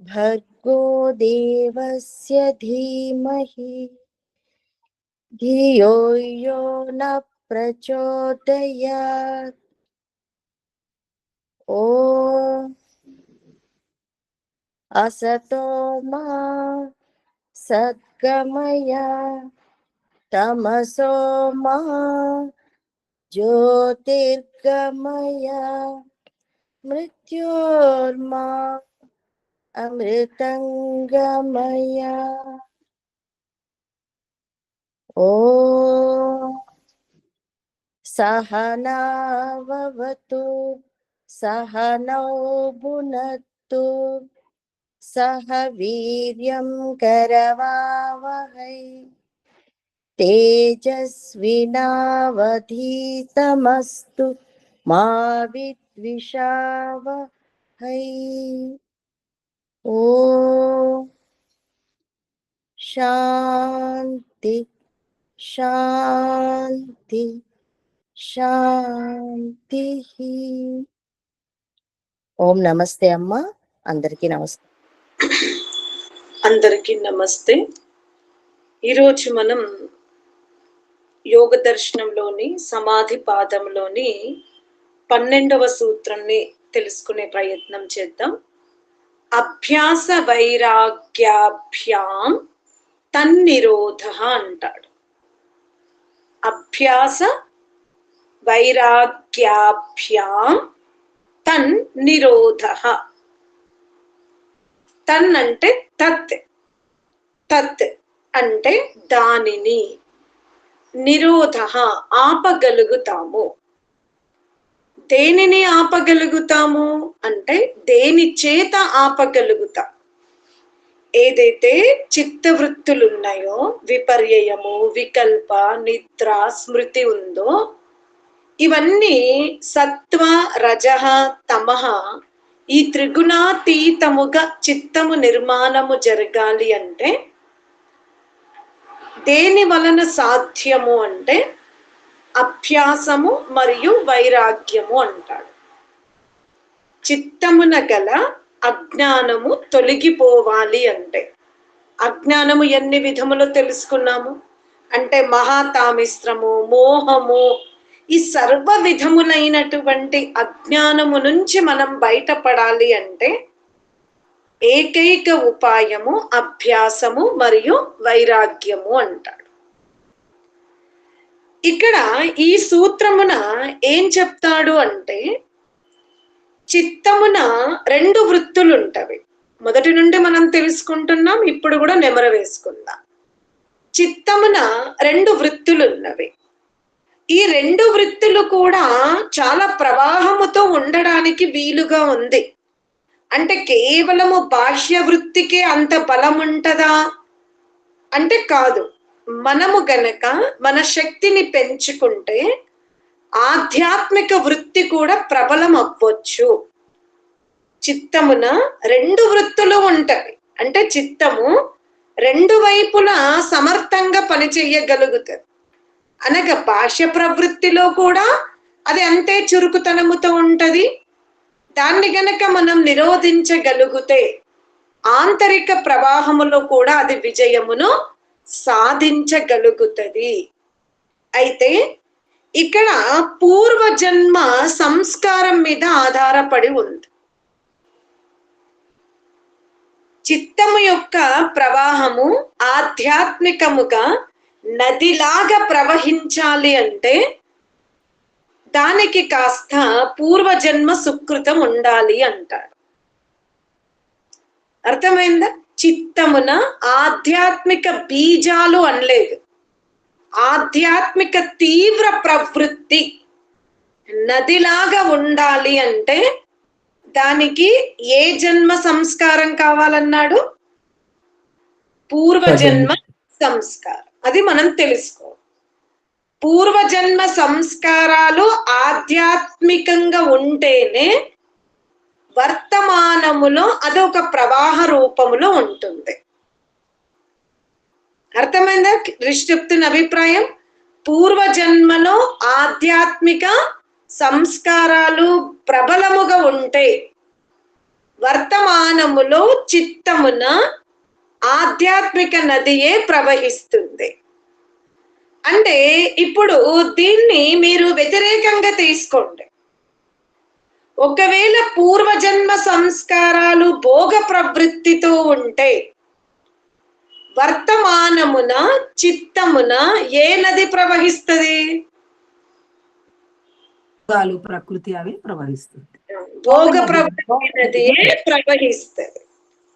भर्गो देवस्य धीमहि। धियो यो न प्रचोदयात्। ॐ असतो मा सद्गमया, तमसो मा ज्योतिर्गमया। मृत्योर्मा అమృతంగమయ. ఓ సహనావతు సహనౌభునత్తు సహ వీర్యం కరవావహై. తేజస్వినావధీతమస్తు మా విద్విషావహై ఓ శాంతి శాంతి శాంతి ఓం నమస్తే అమ్మ అందరికీ నమస్తే। అందరికీ నమస్తే. ఈరోజు మనం యోగ దర్శనంలోని సమాధి పాదంలోని పన్నెండవ సూత్రాన్ని తెలుసుకునే ప్రయత్నం చేద్దాం. అభ్యాస వైరాగ్యాభ్యాం తన్నిరోధ అంటాడు. అభ్యాస వైరాగ్యాభ్యాం తన్ నిరోధ తన్ అంటే తత్ తత్ అంటే దానిని. నిరోధ ఆపగలుగుతాము. దేనిని ఆపగలుగుతాము? అంటే దేని చేత ఆపగలుగుతాం? ఏదైతే చిత్తవృత్తులు ఉన్నాయో విపర్యయము వికల్ప నిద్ర స్మృతి ఉందో ఇవన్నీ సత్వ రజహ తమహ ఈ త్రిగుణాతీతముగా చిత్తము నిర్మాణము జరగాలి అంటే దేని వలన సాధ్యము అంటే అభ్యాసము మరియు వైరాగ్యము అంటాడు. చిత్తమున గల అజ్ఞానము తొలగిపోవాలి అంటే. అజ్ఞానము ఎన్ని విధములో తెలుసుకున్నాము? అంటే మహాతామిశ్రము మోహము ఈ సర్వ విధములైనటువంటి అజ్ఞానము నుంచి మనం బయటపడాలి అంటే ఏకైక ఉపాయము అభ్యాసము మరియు వైరాగ్యము అంటారు ఇక్కడ ఈ సూత్రమున ఏం చెప్తాడు అంటే చిత్తమున రెండు వృత్తులు ఉంటవి మొదటి నుండి మనం తెలుసుకుంటున్నాం ఇప్పుడు కూడా నెమర వేసుకుందాం. చిత్తమున రెండు వృత్తులు ఉన్నవి ఈ రెండు వృత్తులు కూడా చాలా ప్రవాహముతో ఉండడానికి వీలుగా ఉంది. అంటే కేవలము బాహ్య వృత్తికే అంత బలం ఉంటదా అంటే కాదు. మనము గనక మన శక్తిని పెంచుకుంటే ఆధ్యాత్మిక వృత్తి కూడా ప్రబలం అవ్వచ్చు చిత్తమున రెండు వృత్తులు ఉంటవి అంటే చిత్తము రెండు వైపులా సమర్థంగా పనిచేయగలుగుతుంది అనగా భాష్య ప్రవృత్తిలో కూడా అది అంతే చురుకుతనముతో ఉంటది. దాన్ని గనక మనం నిరోధించగలిగితే ఆంతరిక ప్రవాహములో కూడా అది విజయమును సాధించగలుగుతుంది. అయితే ఇక్కడ పూర్వజన్మ సంస్కారం మీద ఆధారపడి ఉంది. చిత్తము యొక్క ప్రవాహము ఆధ్యాత్మికముగా నదిలాగా ప్రవహించాలి అంటే దానికి కాస్త పూర్వజన్మ సుకృతం ఉండాలి అంటారు. అర్థమైందా? చిత్తమున ఆధ్యాత్మిక బీజాలు అనలేదు. ఆధ్యాత్మిక తీవ్ర ప్రవృత్తి నదిలాగా ఉండాలి అంటే దానికి ఏ జన్మ సంస్కారం కావాలన్నాడు? పూర్వజన్మ సంస్కారం. అది మనం తెలుసుకో పూర్వజన్మ సంస్కారాలు ఆధ్యాత్మికంగా ఉంటేనే వర్తమానములో అది ఒక ప్రవాహ రూపములో ఉంటుంది. అర్థమైందా? రిషి చెప్తున్న అభిప్రాయం? పూర్వజన్మలో ఆధ్యాత్మిక సంస్కారాలు ప్రబలముగా ఉంటే వర్తమానములో చిత్తమున ఆధ్యాత్మిక నదియే ప్రవహిస్తుంది. అంటే ఇప్పుడు దీన్ని మీరు వ్యతిరేకంగా తీసుకోండి. ఒకవేళ పూర్వజన్మ సంస్కారాలు భోగ ప్రవృత్తితో ఉంటే వర్తమానమున చిత్తమున ఏ నది ప్రవహిస్తుంది? భోగాలు ప్రకృతి అవి ప్రవహిస్తుంది. భోగ ప్రవృత్తి నదియే ప్రవహిస్తుంది?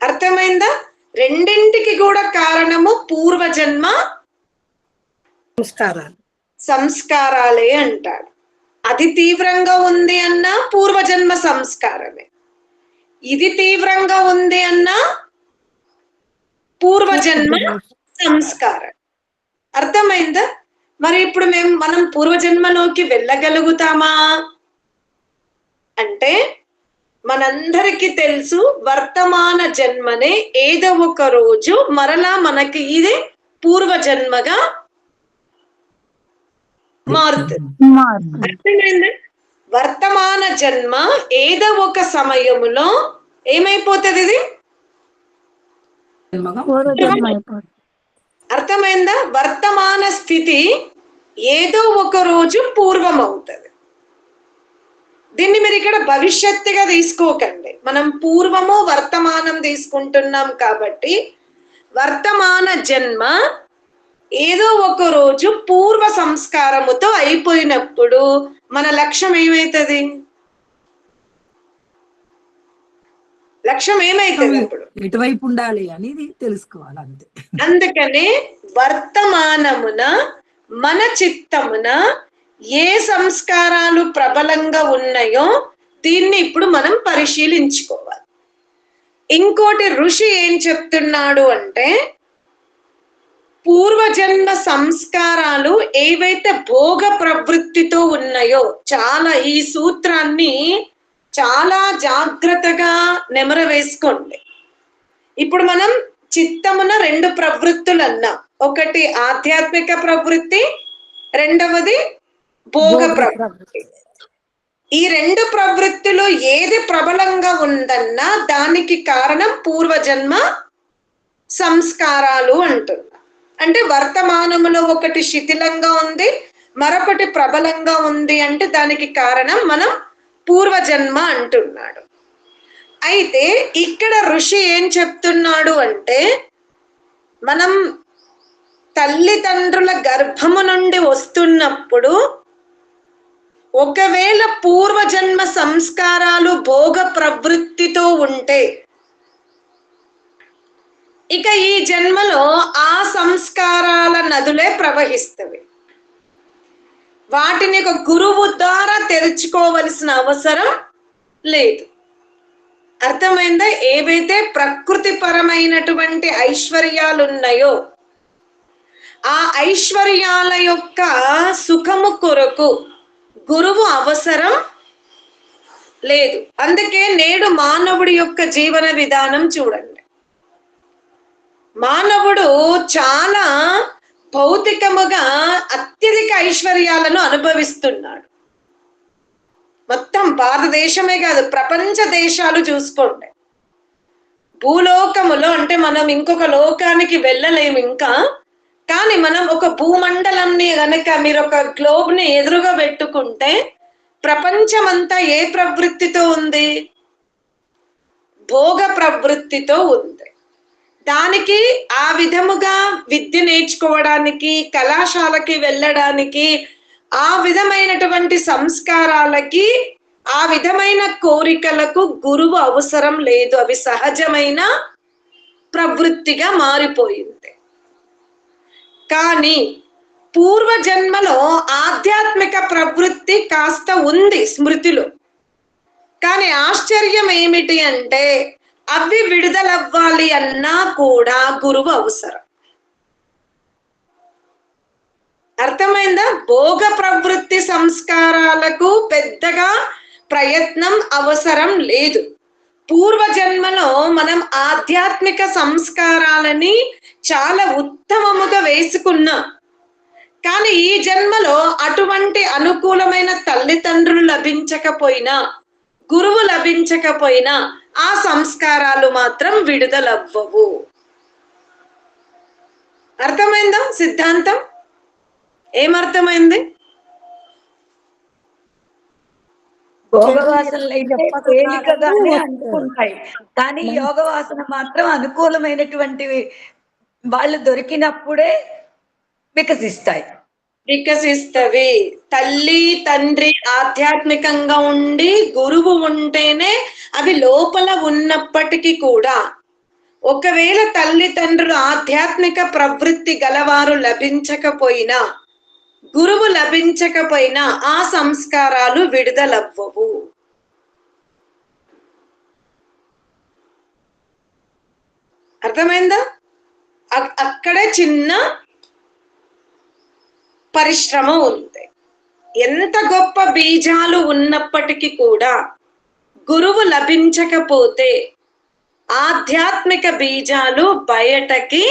అర్థమైందా? రెండింటికి కూడా కారణము పూర్వజన్మ సంస్కారాలు. సంస్కారాలే అంటాడు అది తీవ్రంగా ఉంది అన్న పూర్వజన్మ సంస్కారమే. ఇది తీవ్రంగా ఉంది అన్న పూర్వజన్మ సంస్కారం. అర్థమైందా? మరి ఇప్పుడు మేము మనం పూర్వజన్మలోకి వెళ్ళగలుగుతామా? అంటే మనందరికీ తెలుసు వర్తమాన జన్మనే ఏదో ఒక రోజు మరలా మనకి ఇది పూర్వజన్మగా మారుతుంది అర్థమైందా? వర్తమాన జన్మ ఏదో ఒక సమయములో ఏమైపోతుంది ఇది? అర్థమైందా? వర్తమాన స్థితి ఏదో ఒక రోజు పూర్వం అవుతుంది దీన్ని మీరు ఇక్కడ భవిష్యత్తుగా తీసుకోకండి. మనం పూర్వము వర్తమానం తీసుకుంటున్నాం కాబట్టి వర్తమాన జన్మ ఏదో ఒక రోజు పూర్వ సంస్కారముతో అయిపోయినప్పుడు మన లక్ష్యం ఏమైతుంది? లక్ష్యం ఏమైతుంది ఇప్పుడు? ఎటువైపు ఉండాలి అనేది తెలుసుకోవాలి అంతే. అందుకనే వర్తమానమున మన చిత్తమున ఏ సంస్కారాలు ప్రబలంగా ఉన్నాయో దీన్ని ఇప్పుడు మనం పరిశీలించుకోవాలి. ఇంకోటి ఋషి ఏం చెప్తున్నాడు అంటే పూర్వజన్మ సంస్కారాలు ఏవైతే భోగ ప్రవృత్తితో ఉన్నాయో చాలా ఈ సూత్రాన్ని చాలా జాగ్రత్తగా నెమర వేసుకోండి. ఇప్పుడు మనం చిత్తమున రెండు ప్రవృత్తులు అన్నాం. ఒకటి ఆధ్యాత్మిక ప్రవృత్తి రెండవది భోగ ప్రవృత్తి. ఈ రెండు ప్రవృత్తులు ఏది ప్రబలంగా ఉందన్నా దానికి కారణం పూర్వజన్మ సంస్కారాలు అంటున్నా. అంటే వర్తమానములో ఒకటి శిథిలంగా ఉంది మరొకటి ప్రబలంగా ఉంది అంటే దానికి కారణం మనం పూర్వజన్మ అంటున్నాడు. అయితే ఇక్కడ ఋషి ఏం చెప్తున్నాడు అంటే మనం తల్లిదండ్రుల గర్భము నుండి వస్తున్నప్పుడు ఒకవేళ పూర్వజన్మ సంస్కారాలు భోగ ప్రవృత్తితో ఉంటే ఇక ఈ జన్మలో ఆ సంస్కారాల నదులే ప్రవహిస్తవి. వాటిని ఒక గురువు ద్వారా తెరుచుకోవలసిన అవసరం లేదు. అర్థమైందా? ఏవైతే ప్రకృతి పరమైనటువంటి ఐశ్వర్యాలు ఉన్నాయో ఆ ఐశ్వర్యాల యొక్క సుఖము కొరకు గురువు అవసరం లేదు. అందుకే నేడు మానవుడి యొక్క జీవన విధానం చూడండి. మానవుడు చాలా భౌతికముగా అత్యధిక ఐశ్వర్యాలను అనుభవిస్తున్నాడు. మొత్తం భారతదేశమే కాదు ప్రపంచ దేశాలు చూసుకోండి. భూలోకములో అంటే మనం ఇంకొక లోకానికి వెళ్ళలేము ఇంకా. కానీ మనం ఒక భూమండలంని గనక మీరు ఒక గ్లోబ్ని ఎదురుగా పెట్టుకుంటే ప్రపంచమంతా ఏ ప్రవృత్తితో ఉంది? భోగ ప్రవృత్తితో ఉంది. దానికి ఆ విధముగా విద్య నేర్చుకోవడానికి కళాశాలకి వెళ్ళడానికి ఆ విధమైనటువంటి సంస్కారాలకి ఆ విధమైన కోరికలకు గురువు అవసరం లేదు. అవి సహజమైన ప్రవృత్తిగా మారిపోయింది. కానీ పూర్వజన్మలో ఆధ్యాత్మిక ప్రవృత్తి కాస్త ఉంది స్మృతిలో. కానీ ఆశ్చర్యం ఏమిటి అంటే అవి విడుదలవ్వాలి అన్నా కూడా గురువు అవసరం. అర్థమైందా? భోగ ప్రవృత్తి సంస్కారాలకు పెద్దగా ప్రయత్నం అవసరం లేదు. పూర్వజన్మలో మనం ఆధ్యాత్మిక సంస్కారాలని చాలా ఉత్తమముగా వేసుకున్నాం. కానీ ఈ జన్మలో అటువంటి అనుకూలమైన తల్లిదండ్రులు లభించకపోయినా గురువు లభించకపోయినా ఆ సంస్కారాలు మాత్రం విడుదలవ్వవు. అర్థమైందా సిద్ధాంతం? ఏమర్థమైంది? అనుకుంటాయి. కానీ యోగ వాసన మాత్రం అనుకూలమైనటువంటివి వాళ్ళు దొరికినప్పుడే వికసిస్తాయి. వికసిస్తవి. తల్లి తండ్రి ఆధ్యాత్మికంగా ఉండి గురువు ఉంటేనే అవి లోపల ఉన్నప్పటికీ కూడా ఒకవేళ తల్లిదండ్రులు ఆధ్యాత్మిక ప్రవృత్తి గలవారు లభించకపోయినా గురువు లభించకపోయినా ఆ సంస్కారాలు విడుదలవ్వవు. అర్థమైందా? అక్కడే చిన్న పరిశ్రమ ఉంది. ఎంత గొప్ప బీజాలు ఉన్నప్పటికీ కూడా గురువు లభించకపోతే ఆధ్యాత్మిక బీజాలు బయటకి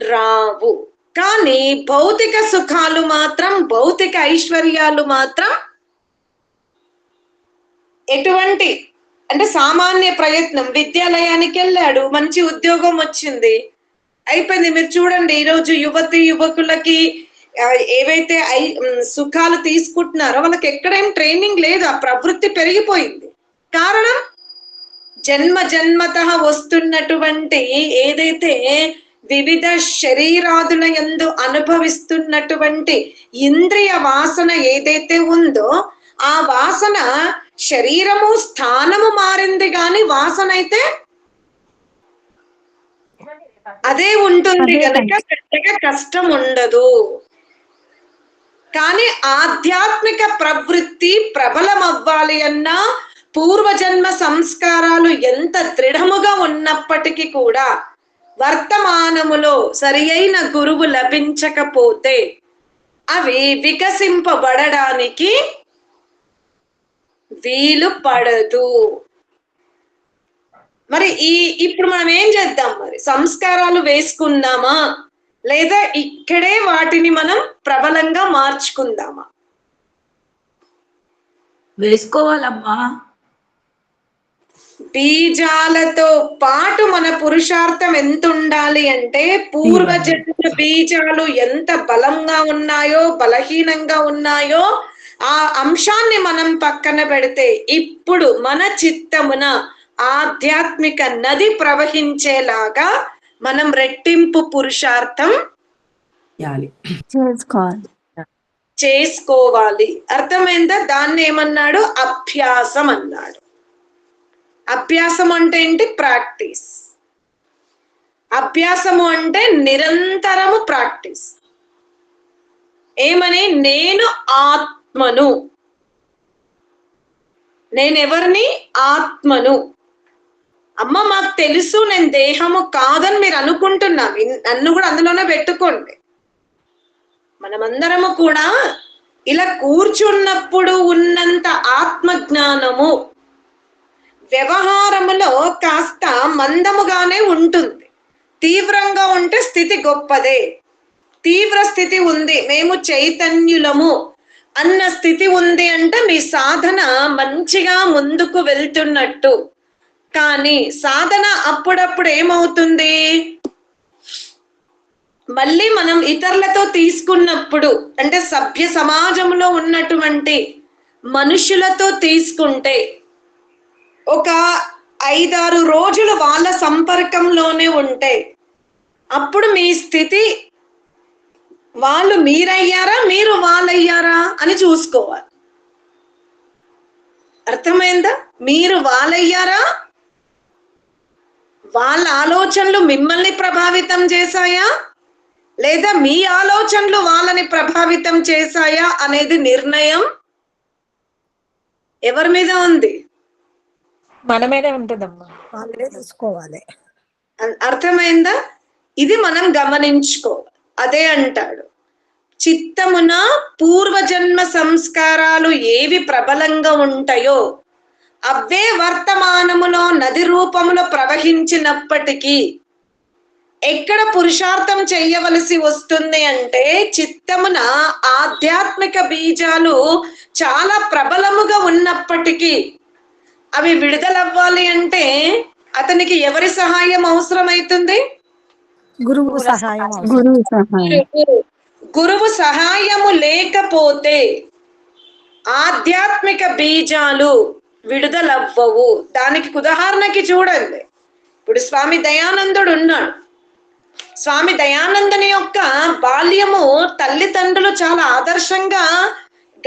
రావు. కానీ భౌతిక సుఖాలు మాత్రం భౌతిక ఐశ్వర్యాలు మాత్రం ఎటువంటి అంటే సామాన్య ప్రయత్నం విద్యాలయానికి వెళ్ళాడు మంచి ఉద్యోగం వచ్చింది అయిపోయింది. మీరు చూడండి ఈరోజు యువతి యువకులకి ఏవైతే ఐ సుఖాలు తీసుకుంటున్నారో వాళ్ళకి ఎక్కడేం ట్రైనింగ్ లేదు. ఆ ప్రవృత్తి పెరిగిపోయింది. కారణం? జన్మ జన్మత వస్తున్నటువంటి ఏదైతే వివిధ శరీరాదుల ఎందు అనుభవిస్తున్నటువంటి ఇంద్రియ వాసన ఏదైతే ఉందో ఆ వాసన శరీరము స్థానము మారింది కానీ వాసన అయితే అదే ఉంటుంది కనుక పెద్దగా కష్టం ఉండదు. కానీ ఆధ్యాత్మిక ప్రవృత్తి ప్రబలం అవ్వాలి అన్నా పూర్వజన్మ సంస్కారాలు ఎంత దృఢముగా ఉన్నప్పటికీ కూడా వర్తమానములో సరి అయిన గురువు లభించకపోతే అవి వికసింపబడడానికి వీలు పడదు. మరి ఈ ఇప్పుడు మనం ఏం చేద్దాం మరి? సంస్కారాలు వేసుకుందామా? లేదా ఇక్కడే వాటిని మనం ప్రబలంగా మార్చుకుందామా? వేసుకోవాలమ్మా. బీజాలతో పాటు మన పురుషార్థం ఎంత ఉండాలి అంటే పూర్వజన్మ బీజాలు ఎంత బలంగా ఉన్నాయో బలహీనంగా ఉన్నాయో ఆ అంశాన్ని మనం పక్కన పెడితే ఇప్పుడు మన చిత్తమున ఆధ్యాత్మిక నది ప్రవహించేలాగా మనం రెట్టింపు పురుషార్థం చేసుకోవాలి. అర్థమైందా? దాన్ని ఏమన్నాడు? అభ్యాసం అన్నాడు. అభ్యాసం అంటే ఏంటి? ప్రాక్టీస్. అభ్యాసము అంటే నిరంతరము ప్రాక్టీస్. ఏమని? నేను ఆత్మను. నేనెవరిని ఆత్మను. అమ్మ మాకు తెలుసు నేను దేహము కాదని మీరు అనుకుంటున్నా. నన్ను కూడా అందులోనే పెట్టుకోండి. మనమందరము కూడా ఇలా కూర్చున్నప్పుడు ఉన్నంత ఆత్మ జ్ఞానము వ్యవహారములో కాస్త మందముగానే ఉంటుంది. తీవ్రంగా ఉంటే స్థితి గొప్పదే. తీవ్ర స్థితి ఉంది. మేము చైతన్యులము అన్న స్థితి ఉంది అంటే మీ సాధన మంచిగా ముందుకు వెళ్తున్నట్టు. కానీ సాధన అప్పుడప్పుడు ఏమవుతుంది? మళ్ళీ మనం ఇతరులతో తీసుకున్నప్పుడు అంటే సభ్య సమాజంలో ఉన్నటువంటి మనుషులతో తీసుకుంటే ఒక ఐదారు రోజులు వాళ్ళ సంపర్కంలోనే ఉంటే అప్పుడు మీ స్థితి వాళ్ళు మీరయ్యారా మీరు వాళ్ళయ్యారా అని చూసుకోవాలి. అర్థమైందా? మీరు వాళ్ళయ్యారా వాళ్ళ ఆలోచనలు మిమ్మల్ని ప్రభావితం చేశాయా? లేదా మీ ఆలోచనలు వాళ్ళని ప్రభావితం చేశాయా అనేది నిర్ణయం? ఎవరి మీద ఉంది? మన మీదే ఉంటుందమ్మా. వాళ్ళే అర్థమైందా? ఇది మనం గమనించుకో అదే అంటాడు. చిత్తమున పూర్వజన్మ సంస్కారాలు ఏవి ప్రబలంగా ఉంటాయో అవే వర్తమానములో నది రూపములో ప్రవహించినప్పటికీ ఎక్కడ పురుషార్థం చెయ్యవలసి వస్తుంది అంటే చిత్తమున ఆధ్యాత్మిక బీజాలు చాలా ప్రబలముగా ఉన్నప్పటికీ అవి విడుదలవ్వాలి అంటే అతనికి ఎవరి సహాయం అవసరమైతుంది గురువు సహాయం అవసరం. గురువు సహాయం గురువు- గురువు సహాయము లేకపోతే ఆధ్యాత్మిక బీజాలు విడుదలవ్వవు. దానికి ఉదాహరణకి చూడండి. ఇప్పుడు స్వామి దయానందుడు ఉన్నాడు. స్వామి దయానందుని యొక్క బాల్యము తల్లిదండ్రులు చాలా ఆదర్శంగా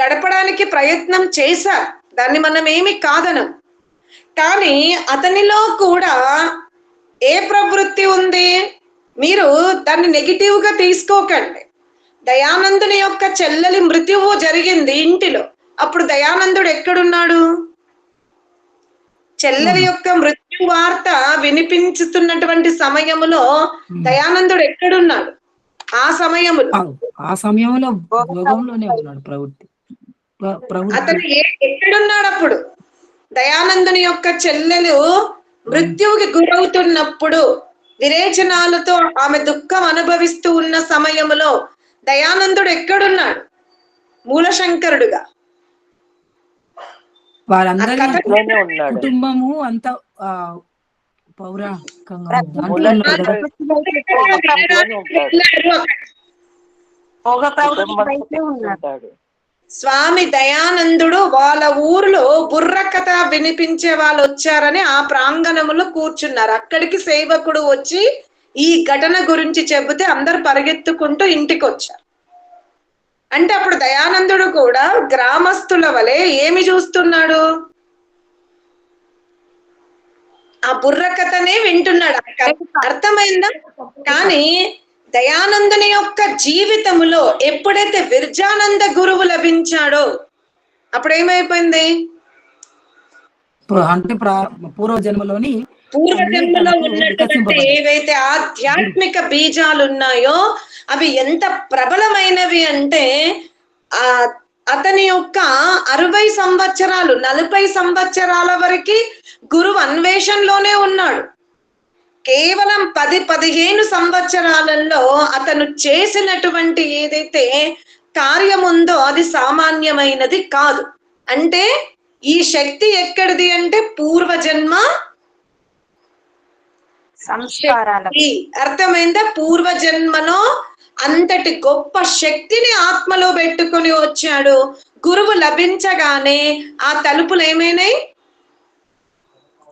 గడపడానికి ప్రయత్నం చేశారు. దాన్ని మనం ఏమి కాదనం. కానీ అతనిలో కూడా ఏ ప్రవృత్తి ఉంది? మీరు దాన్ని నెగిటివ్గా తీసుకోకండి. దయానందుని యొక్క చెల్లెలి మృత్యువు జరిగింది ఇంటిలో. అప్పుడు దయానందుడు ఎక్కడున్నాడు? చెల్లెలి యొక్క మృత్యు వార్త వినిపించుతున్నటువంటి సమయములో దయానందుడు ఎక్కడున్నాడు? ఆ సమయములో. ఆ- సమయంలో భోగంలోనే ఉన్నాడు ప్రవృత్తి. ప్ర- ప్రవృత్తి. అతను ఎక్కడున్నాడు అప్పుడు దయానందుని యొక్క చెల్లెలు మృత్యువుకి గురవుతున్నప్పుడు విరేచనాలతో ఆమె దుఃఖం అనుభవిస్తూ ఉన్న సమయములో దయానందుడు ఎక్కడున్నాడు? మూలశంకరుడుగా. ఉన్నాడు. కుటుంబము అంత స్వామి దయానందుడు వాళ్ళ ఊర్లో బుర్ర కథ వినిపించే వాళ్ళు వచ్చారని ఆ ప్రాంగణంలో కూర్చున్నారు. అక్కడికి సేవకుడు వచ్చి ఈ ఘటన గురించి చెబితే అందరు పరిగెత్తుకుంటూ ఇంటికి వచ్చారు అంటే అప్పుడు దయానందుడు కూడా గ్రామస్తుల వలె ఏమి చూస్తున్నాడు? ఆ బుర్ర కథనే వింటున్నాడు. అర్థమైందా? కానీ దయానందుని యొక్క జీవితములో ఎప్పుడైతే విర్జానంద గురువు లభించాడో అప్పుడు ఏమైపోయింది అంటే పూర్వ జన్మలోని పూర్వజన్మలో ఉన్నటువంటి. ఏవైతే ఆధ్యాత్మిక బీజాలు ఉన్నాయో అవి ఎంత ప్రబలమైనవి అంటే ఆ అతని యొక్క అరవై సంవత్సరాలు నలభై సంవత్సరాల వరకు గురువు అన్వేషణలోనే ఉన్నాడు కేవలం పది పదిహేను సంవత్సరాలలో అతను చేసినటువంటి ఏదైతే కార్యం ఉందో అది సామాన్యమైనది కాదు అంటే ఈ శక్తి ఎక్కడిది అంటే పూర్వజన్మ సంస్కారాల శక్తి. అర్థమైందా? పూర్వజన్మలో అంతటి గొప్ప శక్తిని ఆత్మలో పెట్టుకొని వచ్చాడు. గురువు లభించగానే ఆ తలుపులు ఏమైనాయి?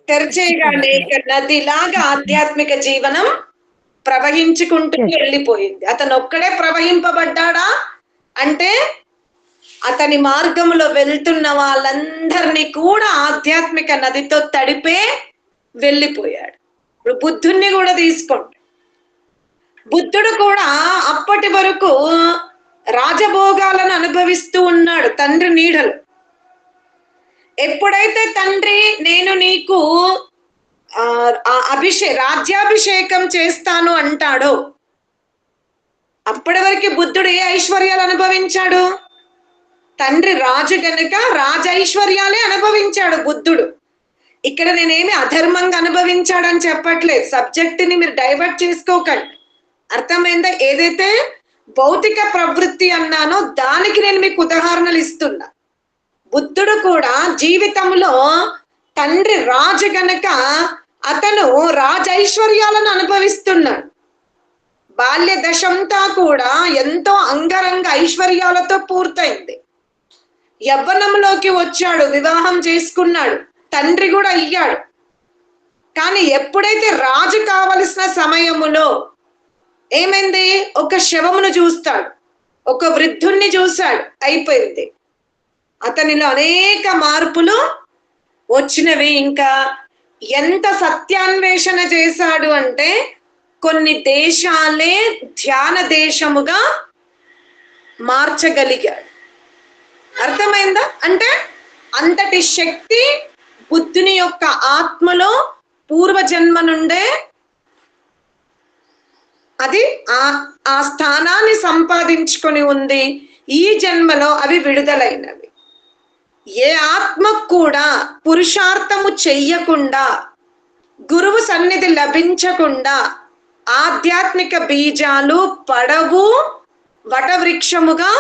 తెరిచేయగానే నదిలాగా ఆధ్యాత్మిక జీవనం ప్రవహించుకుంటూ వెళ్ళిపోయింది. అతను ఒక్కడే ప్రవహింపబడ్డాడా? అంటే అతని మార్గంలో వెళ్తున్న వాళ్ళందరినీ కూడా ఆధ్యాత్మిక నదితో తడిపే వెళ్ళిపోయాడు. ఇప్పుడు బుద్ధుణ్ణి కూడా తీసుకోండి. బుద్ధుడు కూడా అప్పటి వరకు రాజభోగాలను అనుభవిస్తూ ఉన్నాడు తండ్రి నీడలు. ఎప్పుడైతే తండ్రి నేను నీకు ఆ అభిషే రాజ్యాభిషేకం చేస్తాను అంటాడో అప్పటి వరకు బుద్ధుడు ఏ ఐశ్వర్యాలు అనుభవించాడు? తండ్రి రాజు గనుక రాజైశ్వర్యాలే అనుభవించాడు బుద్ధుడు. ఇక్కడ నేనేమి అధర్మంగా అనుభవించాడని చెప్పట్లేదు. సబ్జెక్ట్ని మీరు డైవర్ట్ చేసుకోకండి. అర్థమైందా? ఏదైతే భౌతిక ప్రవృత్తి అన్నానో దానికి నేను మీకు ఉదాహరణలు ఇస్తున్నా. బుద్ధుడు కూడా జీవితంలో తండ్రి రాజు గనక అతను రాజైశ్వర్యాలను అనుభవిస్తున్నాడు. బాల్య దశంతా కూడా ఎంతో అంగరంగ ఐశ్వర్యాలతో పూర్తయింది. యవ్వనంలోకి వచ్చాడు వివాహం చేసుకున్నాడు. తండ్రి కూడా అయ్యాడు కానీ ఎప్పుడైతే రాజు కావలసిన సమయములో ఏమైంది? ఒక శవమును చూస్తాడు. ఒక వృద్ధుణ్ణి చూశాడు. అయిపోయింది. అతనిలో అనేక మార్పులు వచ్చినవి. ఇంకా ఎంత సత్యాన్వేషణ చేశాడు అంటే కొన్ని దేశాలే ధ్యాన దేశముగా మార్చగలిగాడు. అర్థమైందా? అంటే అంతటి శక్తి బుద్ధుని యొక్క ఆత్మలో పూర్వజన్మ నుండే అది ఆ ఆ స్థానాన్ని సంపాదించుకొని ఉంది. ఈ జన్మలో అవి విడుదలైనవి. ఏ ఆత్మ కూడా పురుషార్థము చెయ్యకుండా గురువు సన్నిధి లభించకుండా ఆధ్యాత్మిక బీజాలు పడవు వటవృక్షముగా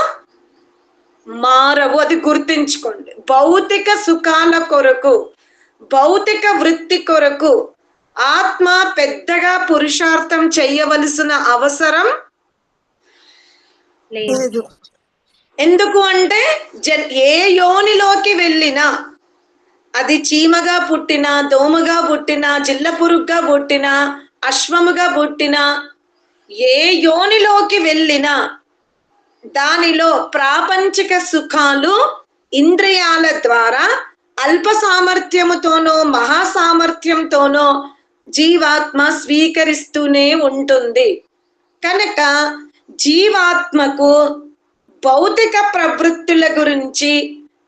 మారవు. అది గుర్తించుకోండి. భౌతిక సుఖాల కొరకు భౌతిక వృత్తి కొరకు ఆత్మ పెద్దగా పురుషార్థం చెయ్యవలసిన అవసరం లేదు. ఎందుకు అంటే జన్ ఏ యోనిలోకి వెళ్ళినా అది చీమగా పుట్టినా దోమగా పుట్టినా జిల్ల పురుగ్గా పుట్టినా అశ్వముగా పుట్టినా ఏ యోనిలోకి వెళ్ళినా దానిలో ప్రాపంచిక సుఖాలు ఇంద్రియాల ద్వారా అల్ప సామర్థ్యముతోనో మహా సామర్థ్యంతోనో జీవాత్మ స్వీకరిస్తూనే ఉంటుంది. కనుక జీవాత్మకు భౌతిక ప్రవృత్తుల గురించి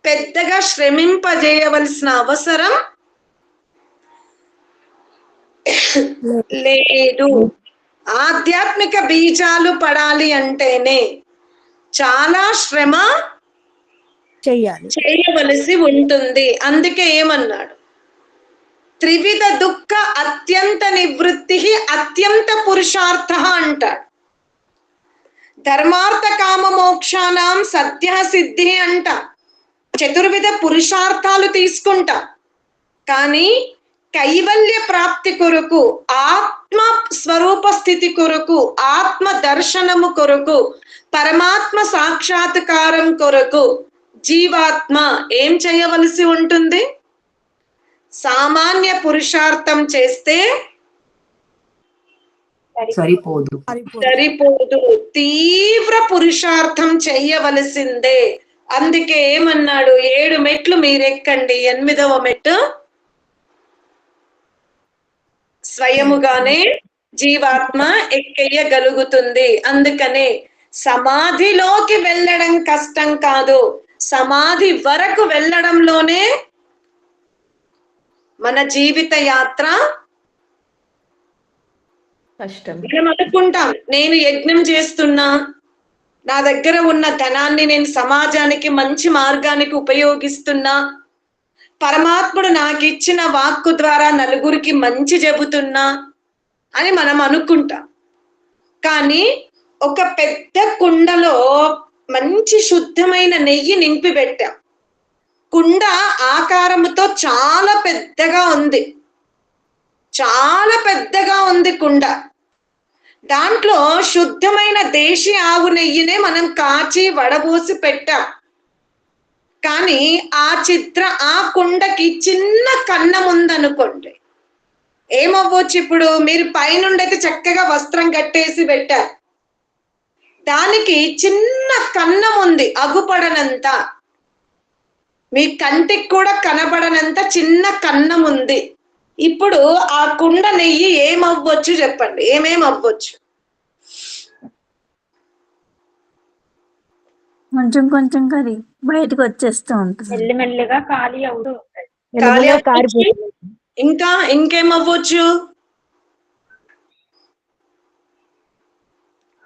పెద్దగా శ్రమింపజేయవలసిన అవసరం లేదు. ఆధ్యాత్మిక బీజాలు పడాలి అంటేనే చాలా శ్రమ చెయ్యాలి చేయవలసి ఉంటుంది. అందుకే ఏమన్నాడు? త్రివిధ దుఃఖ అత్యంత నివృత్తి అత్యంత పురుషార్థ అంటాడు. ధర్మార్థ కామ మోక్షానాం సత్య సిద్ధి అంట. చతుర్విధ పురుషార్థాలు తీసుకుంటా. కానీ కైవల్య ప్రాప్తి కొరకు ఆత్మ స్వరూప స్థితి కొరకు ఆత్మ దర్శనము కొరకు పరమాత్మ సాక్షాత్కారం కొరకు జీవాత్మ ఏం చేయవలసి ఉంటుంది? సామాన్య పురుషార్థం చేస్తే సరిపోదు. సరిపోదు. తీవ్ర పురుషార్థం చెయ్యవలసిందే అందుకే ఏమన్నాడు? ఏడు మెట్లు మీరెక్కండి. ఎనిమిదవ మెట్టు స్వయముగానే జీవాత్మ ఎక్కేయగలుగుతుంది. అందుకనే సమాధిలోకి వెళ్ళడం కష్టం కాదు. సమాధి వరకు వెళ్ళడంలోనే మన జీవిత యాత్ర కష్టం. మనం అనుకుంటాం నేను యజ్ఞం చేస్తున్నా నా దగ్గర ఉన్న ధనాన్ని నేను సమాజానికి మంచి మార్గానికి ఉపయోగిస్తున్నా పరమాత్ముడు నాకు ఇచ్చిన వాక్కు ద్వారా నలుగురికి మంచి చెబుతున్నా అని మనం అనుకుంటాం. కానీ ఒక పెద్ద కుండలో మంచి శుద్ధమైన నెయ్యి నింపి పెట్టాం కుండ ఆకారముతో చాలా పెద్దగా ఉంది. చాలా పెద్దగా ఉంది కుండ. దాంట్లో శుద్ధమైన దేశీ ఆవు నెయ్యినే మనం కాచి వడబోసి పెట్టాం. కానీ ఆ చిత్ర ఆ కుండకి చిన్న కన్నం ఉందనుకోండి. ఏమవ్వచ్చు ఇప్పుడు? మీరు పైనుండైతే చక్కగా వస్త్రం కట్టేసి పెట్టారు. దానికి చిన్న కన్నం ఉంది అగుపడనంత. మీ కంటికి కూడా కనబడనంత చిన్న కన్నం ఉంది. ఇప్పుడు ఆ కుండ నెయ్యి ఏమవ్వచ్చు చెప్పండి ఏమేం అవ్వచ్చు? కొంచెం కొంచెం కది బయటకు వచ్చేస్తూ ఉంటుంది. మెల్లిమెల్లిగా ఖాళీ అవుతూ ఖాళీ. ఇంకా ఇంకేమవ్వచ్చు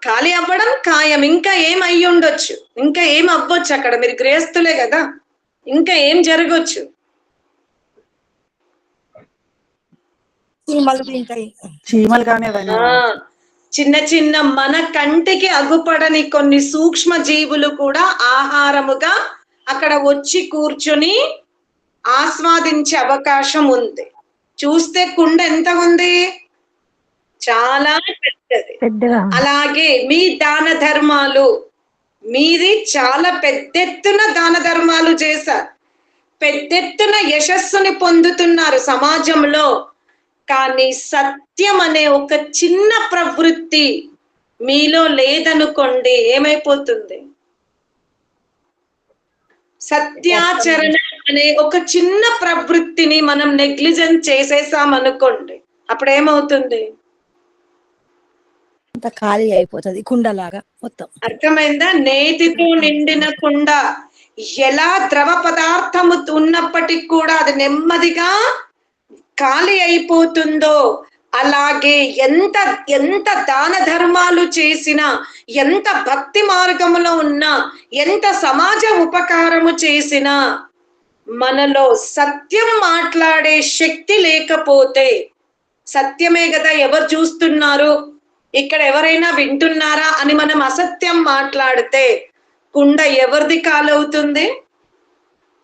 ఖాళీ అవ్వడం ఖాయం. ఇంకా ఏం అయ్యి ఉండొచ్చు ఇంకా ఏం అవ్వచ్చు అక్కడ? మీరు గృహస్థులే కదా. ఇంకా ఏం ఆ చిన్న చిన్న మన కంటికి అగుపడని కొన్ని సూక్ష్మ జీవులు కూడా ఆహారముగా అక్కడ వచ్చి కూర్చొని ఆస్వాదించే అవకాశం ఉంది. చూస్తే కుండ ఎంత ఉంది? చాలా పెద్దది. అలాగే మీ దాన ధర్మాలు మీది చాలా పెద్దెత్తున దాన ధర్మాలు చేశారు. పెద్దెత్తున యశస్సుని పొందుతున్నారు సమాజంలో. కానీ సత్యం అనే ఒక చిన్న ప్రవృత్తి మీలో లేదనుకోండి ఏమైపోతుంది? సత్యాచరణ అనే ఒక చిన్న ప్రవృత్తిని మనం నెగ్లిజెన్స్ చేసేసాం అనుకోండి అప్పుడు ఏమవుతుంది అంతా ఖాళీ అయిపోతుంది కుండలాగా మొత్తం. అర్థమైందా? నేతితో నిండిన కుండ ఎలా ద్రవ పదార్థము ఉన్నప్పటికి కూడా అది నెమ్మదిగా ఖాళీ అయిపోతుందో అలాగే ఎంత ఎంత దాన ధర్మాలు చేసినా ఎంత భక్తి మార్గములో ఉన్నా ఎంత సమాజ ఉపకారము చేసినా మనలో సత్యం మాట్లాడే శక్తి లేకపోతే సత్యమే కదా ఎవరు చూస్తున్నారు ఇక్కడ ఎవరైనా వింటున్నారా అని మనం అసత్యం మాట్లాడితే కుండ ఎవరిది కాలవుతుంది?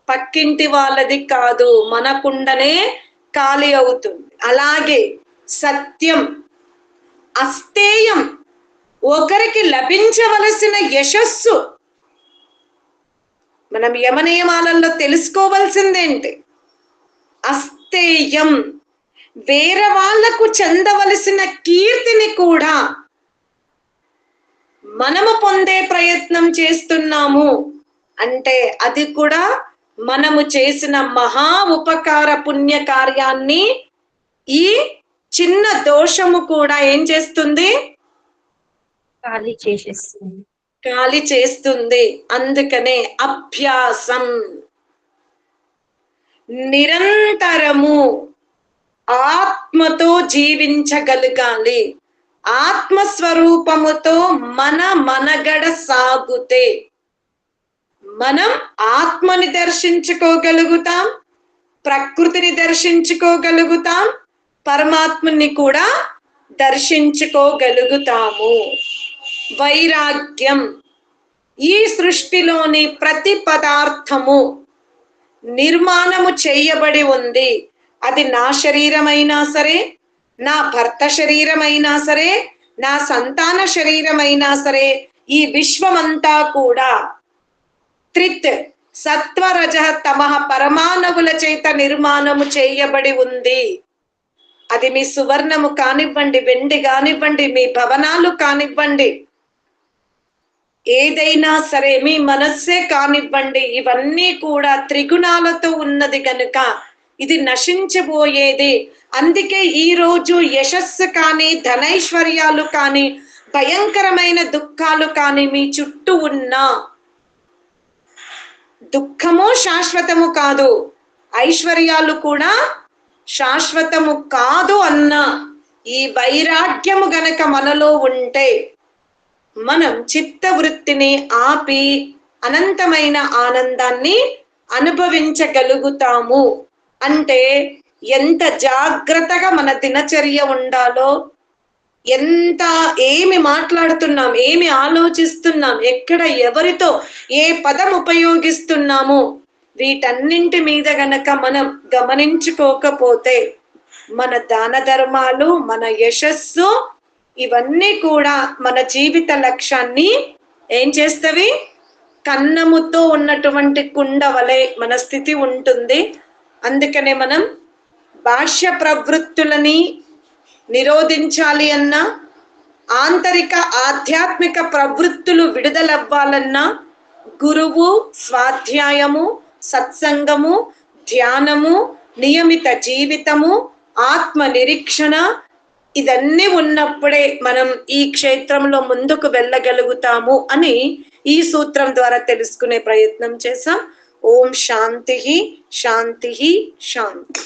పక్కింటి వాళ్ళది కాదు మన కుండనే ఖాళీ అవుతుంది. అలాగే సత్యం అస్తేయం ఒకరికి లభించవలసిన యశస్సు. మనం యమనియమాలలో తెలుసుకోవలసిందేంటి? అస్తేయం వేరే వాళ్ళకు చెందవలసిన కీర్తిని కూడా మనము పొందే ప్రయత్నం చేస్తున్నాము. అంటే అది కూడా మనము చేసిన మహా ఉపకార పుణ్య కార్యాన్ని ఈ చిన్న దోషము కూడా ఏం చేస్తుంది? ఖాళీ చేసేస్తుంది. ఖాళీ చేస్తుంది. అందుకనే అభ్యాసం. నిరంతరము ఆత్మతో జీవించగలగాలి. ఆత్మస్వరూపముతో మన మనగడ సాగుతే. మనం ఆత్మని దర్శించుకోగలుగుతాం ప్రకృతిని దర్శించుకోగలుగుతాం పరమాత్మని కూడా దర్శించుకోగలుగుతాము. వైరాగ్యం ఈ సృష్టిలోని ప్రతి పదార్థము నిర్మాణము చేయబడి ఉంది. అది నా శరీరమైనా సరే నా భర్త శరీరమైనా సరే నా సంతాన శరీరమైనా సరే ఈ విశ్వమంతా కూడా త్రిత్ సత్వరజ తమ పరమాణవుల చేత నిర్మాణము చేయబడి ఉంది. అది మీ సువర్ణము కానివ్వండి వెండి కానివ్వండి మీ భవనాలు కానివ్వండి. ఏదైనా సరే మీ మనస్సే కానివ్వండి ఇవన్నీ కూడా త్రిగుణాలతో ఉన్నది కనుక ఇది నశించబోయేది. అందుకే ఈ రోజు యశస్సు కానీ ధనైశ్వర్యాలు కానీ భయంకరమైన దుఃఖాలు కానీ మీ చుట్టూ ఉన్నా. దుఃఖము శాశ్వతము కాదు. ఐశ్వర్యాలు కూడా శాశ్వతము కాదు అన్న ఈ వైరాగ్యము గనక మనలో ఉంటే మనం చిత్త వృత్తిని ఆపి అనంతమైన ఆనందాన్ని అనుభవించగలుగుతాము. అంటే ఎంత జాగ్రత్తగా మన దినచర్య ఉండాలో ఎంత ఏమి మాట్లాడుతున్నాం ఏమి ఆలోచిస్తున్నాం ఎక్కడ ఎవరితో ఏ పదం ఉపయోగిస్తున్నాము వీటన్నింటి మీద గనక మనం గమనించుకోకపోతే మన దాన ధర్మాలు మన యశస్సు ఇవన్నీ కూడా మన జీవిత లక్ష్యాన్ని ఏం చేస్తవి? కన్నముతో ఉన్నటువంటి కుండ వలె మన స్థితి ఉంటుంది. అందుకనే మనం భాష్య ప్రవృత్తులని నిరోధించాలి అన్నా ఆంతరిక ఆధ్యాత్మిక ప్రవృత్తులు విడుదలవ్వాలన్నా గురువు స్వాధ్యాయము సత్సంగము ధ్యానము నియమిత జీవితము ఆత్మ నిరీక్షణ ఇదన్నీ ఉన్నప్పుడే మనం ఈ క్షేత్రంలో ముందుకు వెళ్ళగలుగుతాము అని ఈ సూత్రం ద్వారా తెలుసుకునే ప్రయత్నం చేశాం. ఓం శాంతి శాంతి శాంతి